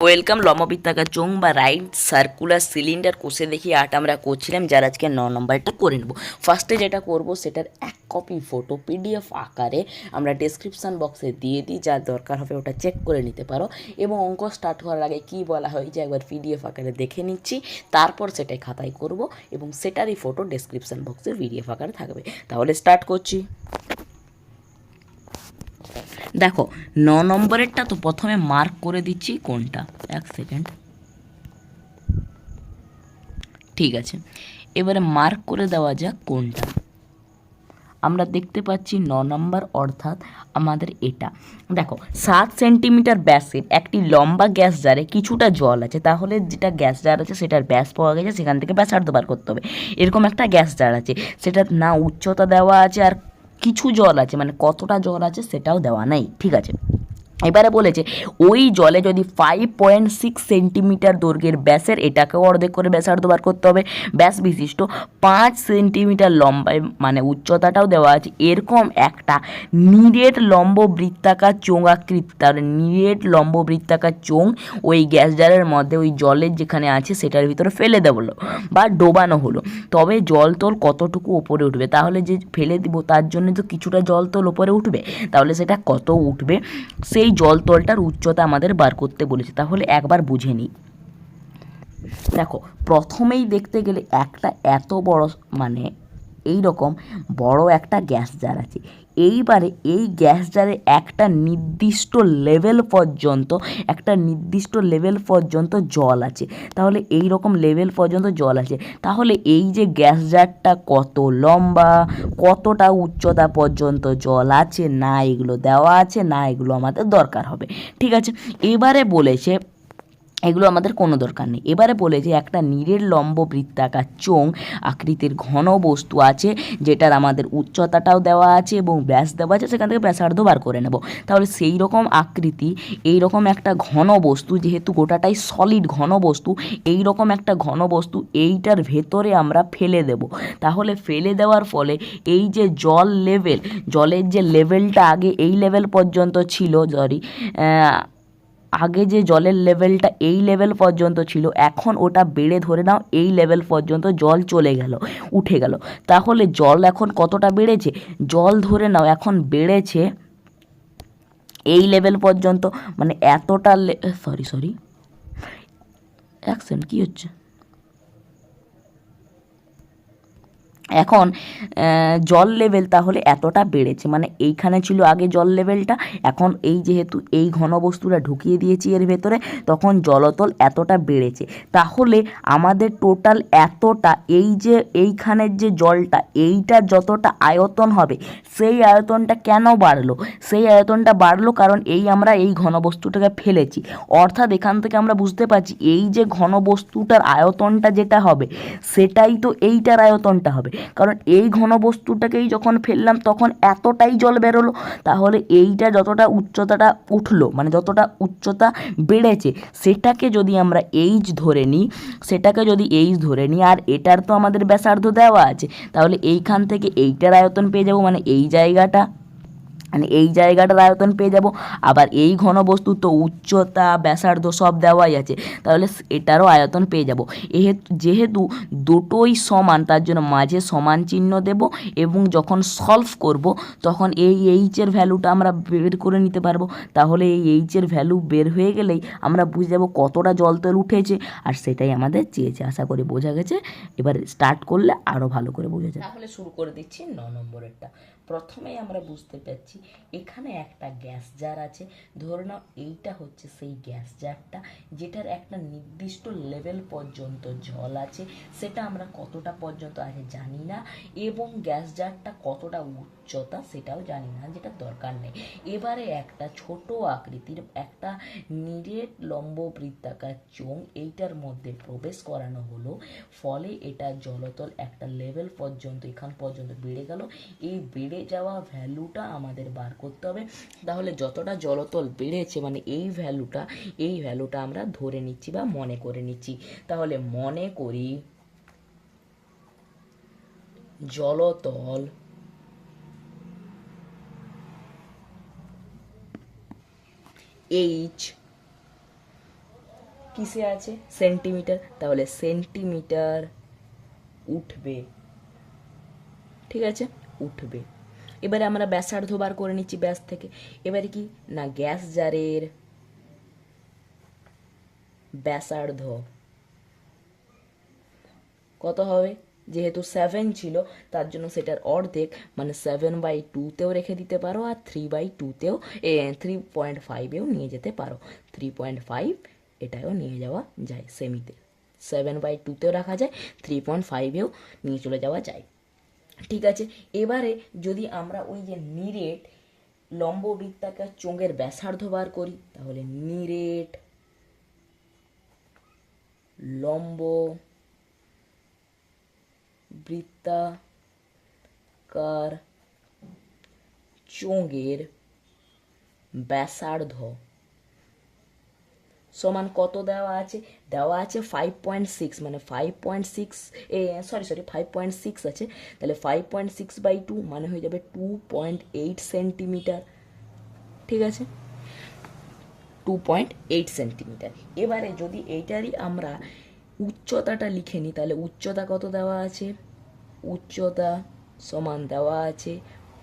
Welcome লম্ববৃত্তাকার চোং বা right circular cylinder কোষে দেখি আর্ট আমরা করছিলাম, যার আজকে ন নম্বরটা করে নেব। ফার্স্টে যেটা করব, সেটার এক কপি ফটো পিডিএফ আকারে আমরা ডেসক্রিপশান বক্সে দিয়ে দিই যা দরকার হবে ওটা চেক করে নিতে পারো। এবং অঙ্ক স্টার্ট হওয়ার আগে কী বলা হয়েছে, একবার পিডিএফ আকারে দেখে নিচ্ছি। তারপর সেটাই খাতায় করব এবং সেটারই ফটো ডেসক্রিপশান বক্সে পিডিএফ আকারে থাকবে। তাহলে স্টার্ট করছি। দেখো, ন নম্বরেরটা তো প্রথমে মার্ক করে দিচ্ছি, কোনটা? এক সেকেন্ড ঠিক আছে। এবারে মার্ক করে দেওয়া যাক কোনটা। আমরা দেখতে পাচ্ছি ন নম্বর অর্থাৎ আমাদের এটা। দেখো, সাত সেন্টিমিটার ব্যাসের একটি লম্বা গ্যাস জারে কিছুটা জল আছে, তাহলে যেটা গ্যাস জার আছে সেটার ব্যাস পাওয়া গেছে, সেখান থেকে ব্যাসার্ধ বার করতে হবে। এরকম একটা গ্যাস জার আছে, সেটার না উচ্চতা দেওয়া আছে আর কিছু জল আছে মানে কতটা জল আছে সেটাও দেওয়া নাই ঠিক আছে? এবারে বলেছে, ওই জলে যদি ফাইভ পয়েন্ট সিক্স সেন্টিমিটার দৈর্ঘ্যের ব্যাসের, এটাকেও অর্ধেক করে ব্যাসার্ধ বার করতে হবে। ব্যাস বিশিষ্ট পাঁচ সেন্টিমিটার লম্বায় মানে উচ্চতাটাও দেওয়া আছে। এরকম একটা নিরেট লম্ব বৃত্তাকার চোঙ আকৃতি, তাহলে নিরেট লম্ব বৃত্তাকার চোঙ ওই গ্যাস জারের মধ্যে, ওই জলের যেখানে আছে, সেটার ভিতরে ফেলে দেবো বা ডোবানো হলো। তবে জল তোল কতটুকু ওপরে উঠবে? তাহলে যে ফেলে দিব, তার জন্য তো কিছুটা জল তোল ওপরে উঠবে। তাহলে সেটা কত উঠবে? সেই জল তলটার উচ্চতা আমাদের বার করতে বলেছে, তাহলে একবার বুঝে নিই। দেখো, প্রথমেই দেখতে গেলে একটা এত বড় মানে এই রকম বড় একটা গ্যাস জার আছে। এইবারে এই গ্যাস জারে একটা নির্দিষ্ট লেভেল পর্যন্ত, একটা নির্দিষ্ট লেভেল পর্যন্ত জল আছে। তাহলে এই রকম লেভেল পর্যন্ত জল আছে। তাহলে এই যে গ্যাস জারটা কত লম্বা, কতটা উচ্চতা পর্যন্ত জল আছে, না এগুলো দেওয়া আছে, না এগুলো আমাদের দরকার হবে। ঠিক আছে? এবারে বলেছে এগুলো আমাদের কোনো দরকার নেই। এবারে বলে যে একটা নীরের লম্ব বৃত্তাকার চোং আকৃতির ঘন বস্তু আছে, যেটার আমাদের উচ্চতাটাও দেওয়া আছে এবং ব্যাস দেওয়া আছে, সেখান থেকে ব্যাসার্ধ বার করে নেব। তাহলে সেই রকম আকৃতি এই রকম একটা ঘন বস্তু, যেহেতু গোটাটাই সলিড ঘন বস্তু এই রকম একটা ঘন বস্তু এইটার ভেতরে আমরা ফেলে দেব। তাহলে ফেলে দেওয়ার ফলে এই যে জল লেভেল জলের যে লেভেলটা আগে এই লেভেল পর্যন্ত ছিল সরি আগে যে জলের লেভেলটা এই লেভেল পর্যন্ত ছিল, এখন ওটা বেড়ে ধরে নাও, এই লেভেল পর্যন্ত জল চলে গেল, উঠে গেল। তাহলে জল এখন কতটা বেড়েছে? জল ধরে নাও, এখন বেড়েছে এই লেভেল পর্যন্ত মানে এতটা সরি সরি অ্যাকশন কী হচ্ছে? এখন জল লেভেল তাহলে এতটা বেড়েছে। মানে এইখানে ছিল আগে জল লেভেলটা এখন এই যেহেতু এই ঘনবস্তুটা ঢুকিয়ে দিয়েছি এর ভেতরে, তখন জলতল এতটা বেড়েছে। তাহলে আমাদের টোটাল এতটা, এই যে এইখানের যে জলটা, এইটা যতটা আয়তন হবে, সেই আয়তনটা কেন বাড়লো? সেই আয়তনটা বাড়লো কারণ এই আমরা এই ঘনবস্তুটাকে ফেলেছি। অর্থাৎ এখান থেকে আমরা বুঝতে পারছি, এই যে ঘনবস্তুটার আয়তনটা যেটা হবে, সেটাই তো এইটার আয়তনটা হবে। কারণ এই ঘনবস্তুটাকেই যখন ফেললাম, তখন এতটাই জল বেরোলো, তাহলে এইটা যতটা উচ্চতাটা উঠল মানে যতটা উচ্চতা বেড়েছে, সেটাকে যদি আমরা এইচ ধরে নিই, সেটাকে যদি এইচ ধরে নিই, আর এটার তো আমাদের ব্যাসার্ধ দেওয়া আছে, তাহলে এইখান থেকে এইটার আয়তন পেয়ে যাব মানে এই জায়গাটা। মানে এই জায়গাটার আয়তন পেয়ে যাব। আবার এই ঘনবস্তু তো উচ্চতা, ব্যাসার্ধ সব দেওয়াই আছে। তাহলে এটারও আয়তন পেয়ে যাব। যেহেতু দুটোই সমান, তার জন্য মাঝে সমান চিহ্ন দেব এবং যখন সলভ করব, তখন এই এইচের ভ্যালুটা আমরা বের করে নিতে পারব। তাহলে এই এইচের ভ্যালু বের হয়ে গেলেই আমরা বুঝে যাব কতটা জলতল উঠেছে। আর সেটাই আমাদের চেয়েছে, আশা করি বোঝা গেছে। এবার স্টার্ট করলে আরও ভালো করে বোঝা যায় তাহলে শুরু করে দিচ্ছি ন নম্বরেরটা। প্রথমেই আমরা বুঝতে পারছি, এখানে একটা গ্যাস জার আছে। ধরে নাও এইটা হচ্ছে সেই গ্যাস জারটা যেটার একটা নির্দিষ্ট লেভেল পর্যন্ত জল আছে। সেটা আমরা কতটা পর্যন্ত আছে জানি না, এবং গ্যাস জারটা কতটা উচ্চতা সেটাও জানি না, যেটা দরকার নেই। এবারে একটা ছোট আকৃতির একটা নিরেট লম্ব বৃত্তাকার চোঙ এইটার মধ্যে প্রবেশ করানো হলো, ফলে এটা জলতল একটা লেভেল পর্যন্ত, এখান পর্যন্ত বেড়ে গেল। এই বেড়ে যাওয়া ভ্যালুটা আমাদের বার করতে হবে। তাহলে যতটা জলতল বেড়েছে মানে এই ভ্যালুটা এই ভ্যালুটা আমরা ধরে নিচ্ছি বা মনে করে নিচ্ছি। তাহলে মনে করি জলতল এইচ কিসে আছে? সেন্টিমিটার তাহলে সেন্টিমিটার উঠবে। ঠিক আছে? উঠবে। এবারে আমরা ব্যাসার্ধ বার করে নিচ্ছি ব্যাস থেকে। এবারে কি? না, গ্যাস জারের ব্যাসার্ধ। কত হবে? যেহেতু সেভেন ছিল, তার জন্য সেটার অর্ধেক মানে সেভেন বাই টুতেও রেখে দিতে পারো, আর থ্রি বাই টুতেও থ্রি পয়েন্ট ফাইভেও নিয়ে যেতে পারো। থ্রি পয়েন্ট ফাইভ এটাও নিয়ে যাওয়া যায় সেমিতে সেভেন বাই টুতেও রাখা যায় থ্রি পয়েন্ট ফাইভেও নিয়ে চলে যাওয়া যায়। ঠিক আছে? এবারে যদি আমরা ওই যে নিরেট লম্ব বৃত্তাকার চোঙের ব্যাসার্ধ বার করি, তাহলে নিরেট লম্ব বৃত্তাকার চোঙের ব্যাসার্ধ সমান কত দেওয়া আছে? দেওয়া আছে ফাইভ পয়েন্ট সিক্স মানে ফাইভ পয়েন্ট সিক্স এ sorry sorry five point six আছে। তাহলে five point six by two মানে হয়ে যাবে টু পয়েন্ট এইট সেন্টিমিটার ঠিক আছে? টু পয়েন্ট এইট সেন্টিমিটার এবারে যদি এইটারই আমরা উচ্চতাটা লিখে নিই, তাহলে উচ্চতা কত দেওয়া আছে? উচ্চতা সমান দেওয়া আছে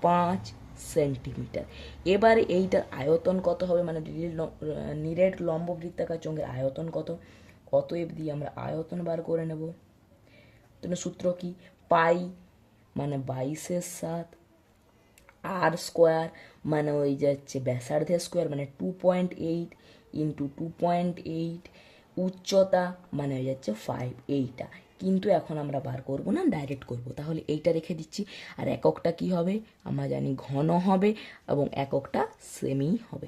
পাঁচ সেন্টিমিটার। এবারে এইটার আয়তন কত হবে? মানে নিরেট লম্ব বৃত্তাকার চোঙের আয়তন কত? অতএব দিয়ে আমরা আয়তন বার করে নেব। তাহলে সূত্র কি? পাই মানে বাইশের সাত, আর স্কোয়ার মানে ওই যাচ্ছে ব্যাসার্ধের স্কোয়ার মানে two point eight into two point eight উচ্চতা মানে হয়ে যাচ্ছে ফাইভ এইটা। কিন্তু এখন আমরা বার করব না ডাইরেক্ট করব। তাহলে এইটা রেখে দিচ্ছি। আর এককটা কি হবে? আমরা জানি ঘন হবে এবং এককটা সেমি হবে।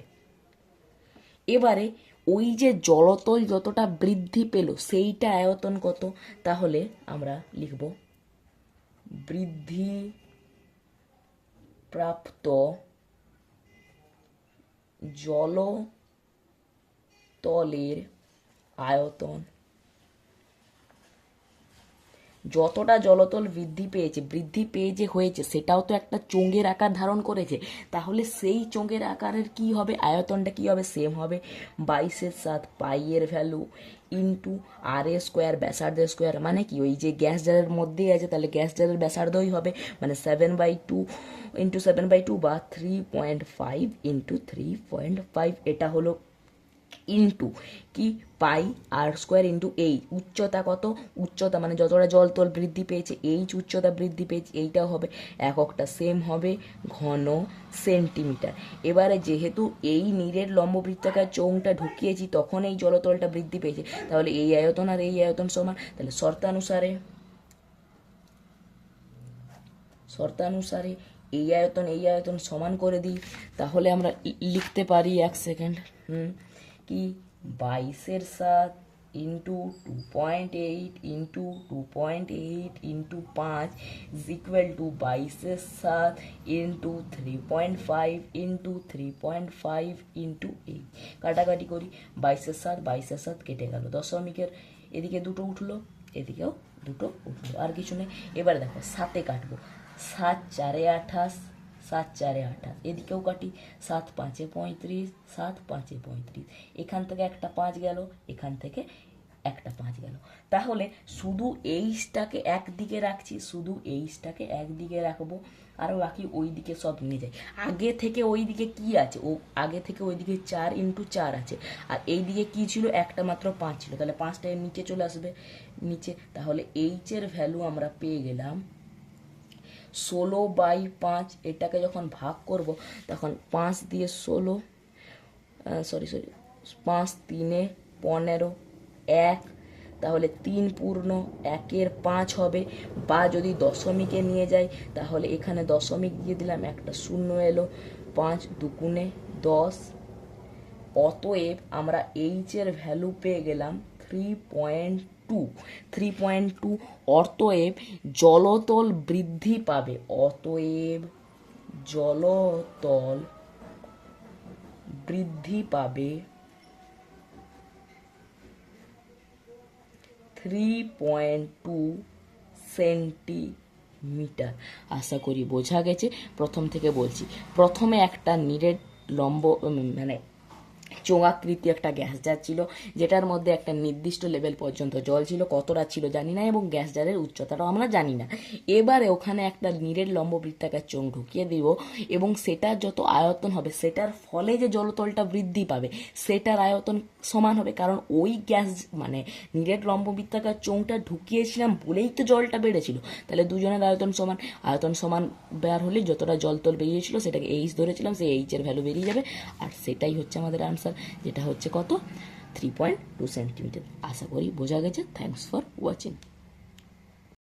এবারে ওই যে জলতল যতটা বৃদ্ধি পেল, সেইটা আয়তন কত? তাহলে আমরা লিখব বৃদ্ধি প্রাপ্ত জলতলের আয়তন যতটা জলতল বৃদ্ধি পেয়েছে, বৃদ্ধি পেয়ে যে হয়েছে, সেটাও তো একটা চোঙের আকার ধারণ করেছে। তাহলে সেই চোঙের আকারের কি হবে? আয়তনটা কি হবে? সেম হবে। বাইশের সাত পাইয়ের ভ্যালু ইন্টু আর এ স্কোয়ার ব্যাসার্ধের স্কোয়ার মানে কি? ওই যে গ্যাস জারের মধ্যেই আছে, তাহলে গ্যাস জারের ব্যাসার্ধই হবে। মানে seven by two into seven by two বা three point five into three point five এটা হলো ইন্টু কি পাই আর স্কোয়ার ইন্টু এই উচ্চতা কত? উচ্চতা মানে যতটা জল তল বৃদ্ধি পেয়েছে এইচ উচ্চতা বৃদ্ধি পেয়েছে, এইটাও হবে এককটা সেম হবে ঘন সেন্টিমিটার এবারে যেহেতু এই নীরের লম্ব বৃত্তাকার চোঙটা ঢুকিয়েছি, তখন এই জলতলটা বৃদ্ধি পেয়েছে। তাহলে এই আয়তন আর এই আয়তন সমান, তাহলে শর্তানুসারে শর্তানুসারে এই আয়তন এই আয়তন সমান করে দিই। তাহলে আমরা লিখতে পারি এক সেকেন্ড, হুম? কি বাইশের সাত into two point eight into two point eight into পাঁচ ইজ ইকুয়াল টু বাইশের সাত into three point five into three point five into eight. কাটাকাটি করি, বাইশের সাত বাইশের সাত কেটে গেল। দশমিকের এদিকে দুটো উঠল, এদিকেও দুটো উঠল। আর কিছু নেই। এবার দেখো, সাতে কাটবো। সাত, চারে আঠাশ সাত চারে আঠাশ। এদিকেও কাটি, সাত পাঁচে পঁয়ত্রিশ, সাত পাঁচে পঁয়ত্রিশ। এখান থেকে একটা পাঁচ গেল, এখান থেকে একটা পাঁচ গেল। তাহলে শুধু এইচটাকে একদিকে রাখছি, শুধু এইচটাকে একদিকে রাখব, আর বাকি ওই দিকে সব নিয়ে যায় আগে থেকে ওই দিকে কি আছে? ও, আগে থেকে ওই দিকে চার ইন্টু চার আছে। আর এই দিকে কি ছিল? একটা মাত্র পাঁচ ছিল। তাহলে পাঁচটা নিচে চলে আসবে। নিচে, তাহলে এইচের ভ্যালু আমরা পেয়ে গেলাম ষোলো বাই পাঁচ এটাকে যখন ভাগ করব, তখন পাঁচ দিয়ে ষোলো সরি সরি পাঁচ তিনে পনেরো, এক, তাহলে তিন পূর্ণ একের পাঁচ হবে, বা যদি দশমিকে নিয়ে যাই, তাহলে এখানে দশমিক দিয়ে দিলাম, একটা শূন্য এলো, পাঁচ দুগুণে দশ, অতএব আমরা এইচের ভ্যালু পেয়ে গেলাম three point two three point two অতএব জলতল বৃদ্ধি পাবে। অতএব জলতল বৃদ্ধি পাবে থ্রি পয়েন্ট টু সেন্টিমিটার আশা করি বোঝা গেছে। প্রথম থেকে বলছি, প্রথমে একটা নিরেট লম্ব মানে চোঙাকৃতি একটা গ্যাস জার ছিল, যেটার মধ্যে একটা নির্দিষ্ট লেভেল পর্যন্ত জল ছিল, কতটা ছিল জানি না এবং গ্যাস জারের উচ্চতাটাও আমরা জানি না। এবারে ওখানে একটা নীরের লম্ব বৃত্তাকার চোঙ ঢুকিয়ে দিব এবং সেটার যত আয়তন হবে, সেটার ফলে যে জলতলটা বৃদ্ধি পাবে, সেটার আয়তন সমান হবে। কারণ ওই গ্যাস মানে নিরেট লম্ববৃত্তাকার চোঙটা ঢুকিয়েছিলাম বলেই তো জলটা বেড়েছিল। তাহলে দুজনের আয়তন সমান। আয়তন সমান বের হলে যতটা জল তল বেরিয়েছিল সেটাকে এইচ ধরেছিলাম, সেই এইচের ভ্যালু বেরিয়ে যাবে। আর সেটাই হচ্ছে আমাদের আনসার যেটা হচ্ছে কত? থ্রি পয়েন্ট টু সেন্টিমিটার আশা করি বোঝা গেছে। Thanks for watching